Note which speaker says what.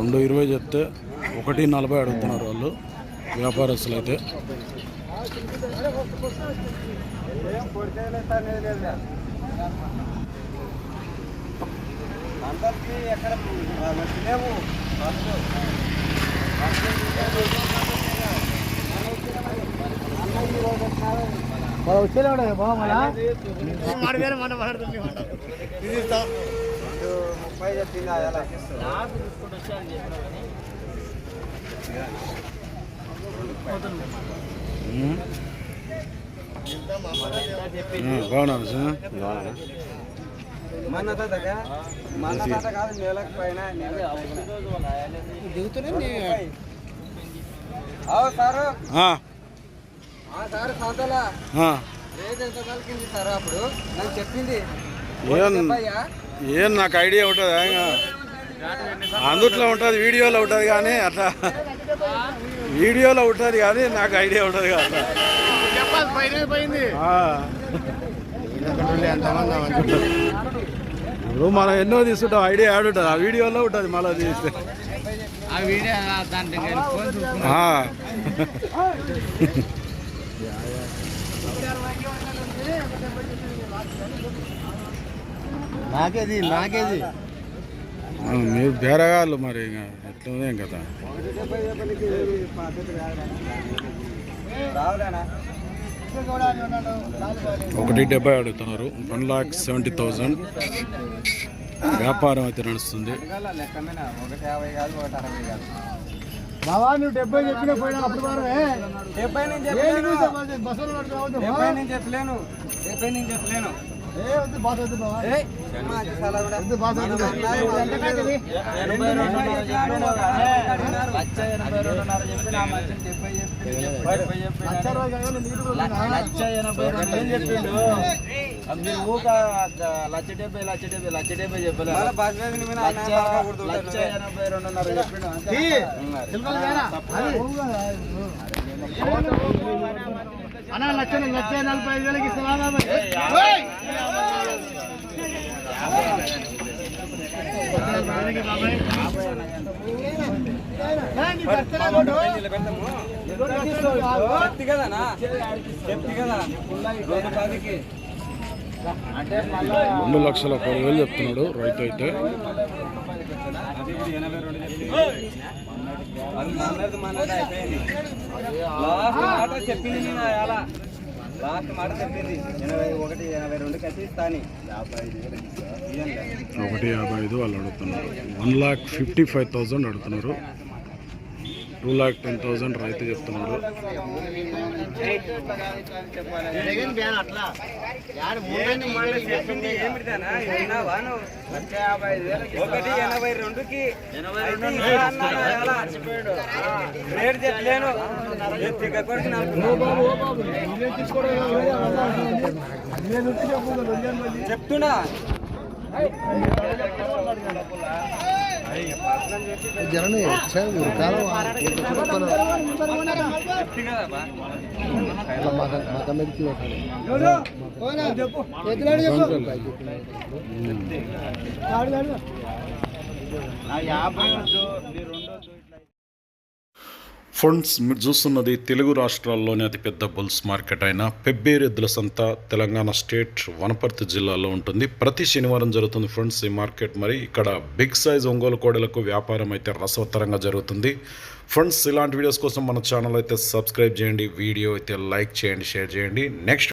Speaker 1: రెండు ఇరవై చెప్తే ఒకటి నలభై అడుగుతున్నారు వాళ్ళు వ్యాపారస్తులు అయితే.
Speaker 2: అందరికీ ఎక్కడ లేవు చెప్పింది అలా
Speaker 1: ఉమ్. ఉమ్, బాగున్నాను సార్?
Speaker 2: మన తాత మన తాత కాదు నెలకు పైన దిగుతున్నాయి అవు సారు.
Speaker 1: ఏం నాకు ఐడియా ఉంటుంది? అందుట్లో ఉంటుంది వీడియోలో ఉంటుంది కానీ అట్లా. వీడియోలో ఉంటుంది కానీ నాకు ఐడియా ఉంటుంది కదా. ఇప్పుడు మనం ఎన్నో తీసుకుంటాం ఐడియా యాడ్ ఉంటుంది. ఆ వీడియోలో ఉంటుంది మళ్ళీ తీస్తే.
Speaker 2: ఆ వీడియో నాకేది నాకేది.
Speaker 1: మీరు బేరగాళ్ళు మరి ఇంకా కదా. ఒకటి డెబ్బై అడుగుతున్నారు. One lakh seventy thousand. వ్యాపారం అయితే నడుస్తుంది.
Speaker 3: బాబా నువ్వు డెబ్బై చెప్పిన పోయినా అప్పుడు వారమే
Speaker 2: డెబ్బై నేను చెప్పలేను.
Speaker 3: బస్సులు
Speaker 2: డెబ్బై నేను చెప్పలేను. డెబ్బై నేను చెప్పలేను. లక్ష ఎనభై రెండు చెప్పిండు? మీరు ఊక లక్ష డెబ్బై లక్ష డెబ్బై లక్ష డెబ్బై చెప్పలే. లక్ష ఎనభై రెండున్నర చెప్పిండు.
Speaker 3: అన్న లక్ష నలభై ఐదు వేలకి కొడు?
Speaker 2: చెప్తి కదా రెండు పదికి
Speaker 1: రెండు లక్షల పదివేలు చెప్తున్నాడు రైతు అయితే.
Speaker 2: చెప్పింది లాస్ట్ మాట చెప్పింది. ఎనభై ఒకటి ఎనభై రెండు కలిసి ఇస్తాను వేలు.
Speaker 1: ఒకటి యాభై ఐదు వాళ్ళు అడుగుతున్నారు. One lakh fifty five thousand అడుగుతున్నారు. టూ లాక్ టెన్ థౌజండ్ రైతు చెప్తున్నాడు.
Speaker 2: ఒకటి ఎనభై రెండుకి ఎనభై రెండు రేట్ చెప్పలేను. నేను తిగ్గకొడికి నాకు
Speaker 3: ఇదే తీసుకోవడం కాదు, వేరే అబద్ధాలు. నేను ఉంటే చెప్పు, రొయ్యలు మళ్ళీ.
Speaker 2: చెప్తున్నా
Speaker 3: జనమే కాలం
Speaker 2: యాభై
Speaker 1: ఫ్రెండ్స్ మీరు చూస్తున్నది తెలుగు రాష్ట్రాల్లోనే అతిపెద్ద బుల్స్ మార్కెట్ అయిన పెబ్బేరెద్దుల సంత తెలంగాణ స్టేట్ వనపర్తి జిల్లాలో ఉంటుంది. ప్రతి శనివారం జరుగుతుంది ఫ్రెండ్స్ ఈ మార్కెట్. మరి ఇక్కడ బిగ్ సైజ్ ఒంగోలు కోడలకు వ్యాపారం అయితే రసవత్తరంగా జరుగుతుంది. ఫ్రెండ్స్ ఇలాంటి వీడియోస్ కోసం మన ఛానల్ అయితే సబ్స్క్రైబ్ చేయండి. వీడియో అయితే లైక్ చేయండి షేర్ చేయండి. నెక్స్ట్